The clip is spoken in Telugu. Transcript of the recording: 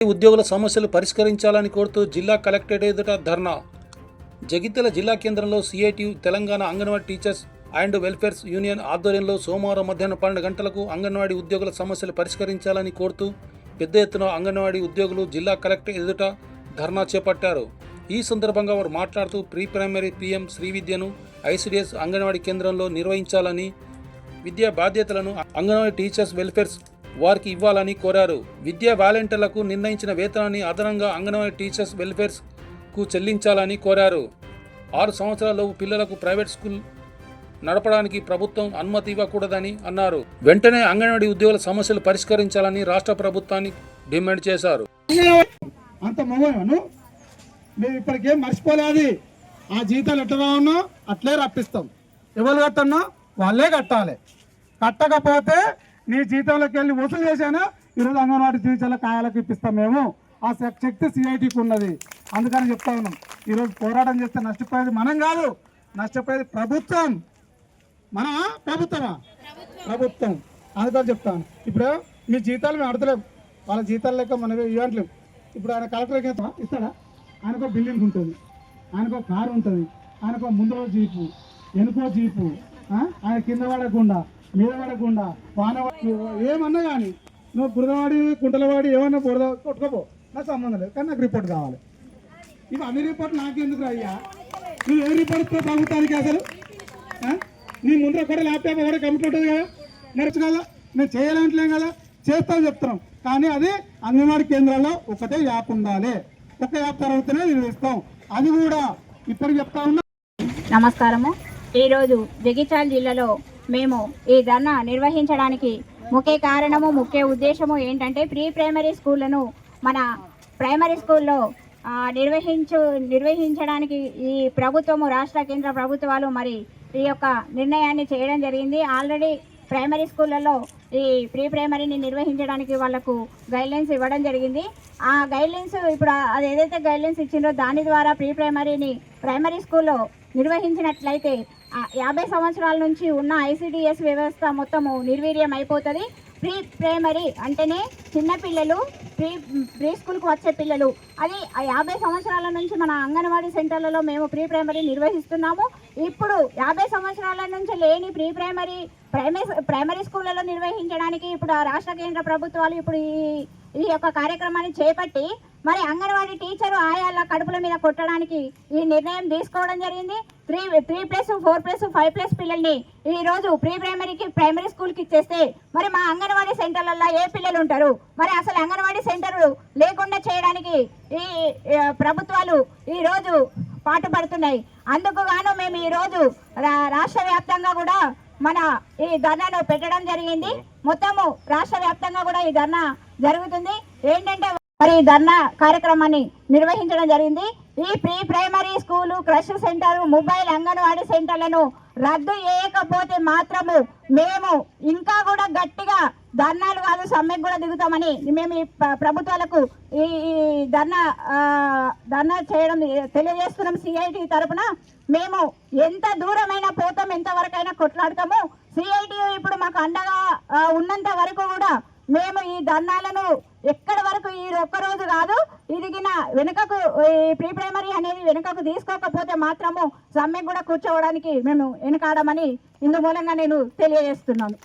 ఉద్యోగుల సమస్యలు పరిష్కరించాలని కోరుతూ జిల్లా కలెక్టరేట్ ఎదుట ధర్నా. జగిత్యాల జిల్లా కేంద్రంలో CIT Telangana anganwadi teachers and welfare union ఆధ్వర్యంలో సోమవారం మధ్యాహ్నం పన్నెండు గంటలకు అంగన్వాడీ ఉద్యోగుల సమస్యలు పరిష్కరించాలని కోరుతూ పెద్ద ఎత్తున అంగన్వాడీ ఉద్యోగులు జిల్లా కలెక్టర్ ఎదుట ధర్నా చేపట్టారు. ఈ సందర్భంగా వారు మాట్లాడుతూ ప్రీ ప్రైమరీ పిఎం శ్రీ విద్యను ఐసిడిఎస్ అంగన్వాడీ కేంద్రంలో నిర్వహించాలని విద్యా బాధ్యతలను అంగన్వాడీ టీచర్స్ వెల్ఫేర్స్ వారికి ఇవ్వాలని కోరారు. విద్యా వాలంటీర్లకు నిర్ణయించిన వేతనాన్ని అదనంగా అంగన్వాడీ టీచర్స్ వెల్ఫేర్స్కు చెల్లించాలని కోరారు. ఆరు సంవత్సరాలలోపు పిల్లలకు ప్రైవేట్ స్కూల్ నడపడానికి ప్రభుత్వం అనుమతి ఇవ్వకూడదని అన్నారు. వెంటనే అంగన్వాడీ ఉద్యోగుల సమస్యలు పరిష్కరించాలని రాష్ట్ర ప్రభుత్వాన్ని డిమాండ్ చేశారు. అంత మేము ఇప్పటికేం మర్చిపోలేదు ఆ జీతాలు ఎట్లా ఉన్నా అట్లే రప్పిస్తాం. ఎవరు కట్టన్నా వాళ్ళే కట్టాలి. కట్టకపోతే నీ జీతంలోకి వెళ్ళి వసూలు చేశాను? ఈరోజు అంగన్వాడీ టీచర్ల కాయాలకు ఇప్పిస్తాం మేము. ఆ శక్తి సిఐటికి ఉన్నది. అందుకని చెప్తా ఉన్నాం. ఈరోజు పోరాటం చేస్తే నష్టపోయేది మనం కాదు నష్టపోయేది ప్రభుత్వం. మన ప్రభుత్వమా? ప్రభుత్వం. అందుకని చెప్తాను ఇప్పుడు మీ జీతాలు మేము అడతలేము వాళ్ళ జీతాలు లెక్క మనం ఇవ్వట్లేము ఇప్పుడు ఆయన కలెక్టర్కి ఇస్తాడా? ఆయనకో బిల్డింగ్ ఉంటుంది. ఆయనకో కారు ఉంటుంది. ఆయనకో ముందు జీపు వెనుకో జీపు ఆయన కింద పడకుండా మీద పడకుండా వాన ఏమన్నా కానీ నువ్వు బురదవాడి కుంటలవాడి ఏమన్నా బురద కొట్టుకోపో. నాకు సంబంధం లేదు. కానీ నాకు రిపోర్ట్ కావాలి. ఇవి అన్ని రిపోర్ట్ నాకెందుకు అయ్యా? నువ్వు ఏ రిపోర్ట్ ప్రభుత్వానికి అసలు? నీ ముందర కూడా ల్యాప్టాప్ కూడా కంప్యూటర్ ఉంటుంది కదా? నడుచు కదా? మేము చేయాలంటలేం కదా? చేస్తాం చెప్తున్నాం. కానీ అది అంగన్వాడీ కేంద్రాల్లో ఒకటే యాప్ ఉండాలి. ఒక యాప్ తర్వాతనే నిర్వహిస్తాం అది కూడా ఇప్పుడు చెప్తా ఉన్నా నమస్కారము. ఈరోజు జగిత్యాల జిల్లాలో మేము ఈ ధర్నా నిర్వహించడానికి ముఖ్య కారణము ముఖ్య ఉద్దేశము ఏంటంటే ప్రీ ప్రైమరీ స్కూళ్ళను మన ప్రైమరీ స్కూల్లో నిర్వహించు నిర్వహించడానికి ఈ ప్రభుత్వము రాష్ట్ర కేంద్ర ప్రభుత్వాలు మరి ఈ యొక్క నిర్ణయాన్ని చేయడం జరిగింది. ఆల్రెడీ ప్రైమరీ స్కూళ్ళలో ఈ ప్రీ ప్రైమరీని నిర్వహించడానికి వాళ్ళకు గైడ్లైన్స్ ఇవ్వడం జరిగింది. ఆ గైడ్లైన్స్ ఇప్పుడు అది ఏదైతే గైడ్లైన్స్ ఇచ్చిందో దాని ద్వారా ప్రీ ప్రైమరీని ప్రైమరీ స్కూల్లో నిర్వహించినట్లయితే యాభై సంవత్సరాల నుంచి ఉన్న ఐసిడిఎస్ వ్యవస్థ మొత్తము నిర్వీర్యం అయిపోతుంది. ప్రీ ప్రైమరీ అంటేనే చిన్నపిల్లలు ప్రీ ప్రీ స్కూల్కి వచ్చే పిల్లలు. అది యాభై సంవత్సరాల నుంచి మన అంగన్వాడీ సెంటర్లలో మేము ప్రీ ప్రైమరీ నిర్వహిస్తున్నాము. ఇప్పుడు యాభై సంవత్సరాల నుంచి లేని ప్రీ ప్రైమరీ ప్రైమరీ ప్రైమరీ స్కూళ్ళలో నిర్వహించడానికి ఇప్పుడు రాష్ట్ర కేంద్ర ప్రభుత్వాలు ఇప్పుడు ఈ ఈ యొక్క కార్యక్రమాన్ని చేపట్టి మరి అంగన్వాడీ టీచరు ఆయాల కడుపుల మీద కొట్టడానికి ఈ నిర్ణయం తీసుకోవడం జరిగింది. Three three plus four plus five plus పిల్లల్ని ఈ రోజు ప్రీ ప్రైమరీకి ప్రైమరీ స్కూల్కి ఇచ్చేస్తే మరి మా అంగన్వాడీ సెంటర్లలో ఏ పిల్లలు ఉంటారు? మరి అసలు అంగన్వాడీ సెంటర్లు లేకుండా చేయడానికి ఈ ప్రభుత్వాలు ఈ రోజు పాటుపడుతున్నాయి. అందుకు గాను మేము ఈ రోజు రా- రాష్ట్ర వ్యాప్తంగా కూడా మన ఈ ధర్నాను పెట్టడం జరిగింది. మొత్తము రాష్ట్ర వ్యాప్తంగా కూడా ఈ ధర్నా జరుగుతుంది. ఏంటంటే మరి ఈ ధర్నా కార్యక్రమాన్ని నిర్వహించడం జరిగింది. ఈ pre primary creche centre mobile anganwadi సెంటర్లను రద్దు చేయకపోతే మాత్రము మేము ఇంకా కూడా గట్టిగా ధర్నాలు కాదు సమ్మెకు కూడా దిగుతామని మేము ఈ ప్రభుత్వాలకు ఈ ధర్నా ధర్నా చేయడం తెలియజేస్తున్నాం సిఐటి తరఫున మేము ఎంత దూరమైనా పోతాం ఎంత వరకైనా కొట్లాడతాము సిఐటి ఇప్పుడు మాకు అండగా ఉన్నంత వరకు కూడా మేము ఈ ధర్నాలను ఎక్కడి వరకు ఈ ఒక్కరోజు కాదు ఇదిగిన వెనుకకు ఈ ప్రీ ప్రైమరీ అనేది వెనుకకు తీసుకోకపోతే మాత్రము సమ్మె కూడా కూర్చోవడానికి మేము వెనుకాడమని ఇందు మూలంగా నేను తెలియజేస్తున్నాను.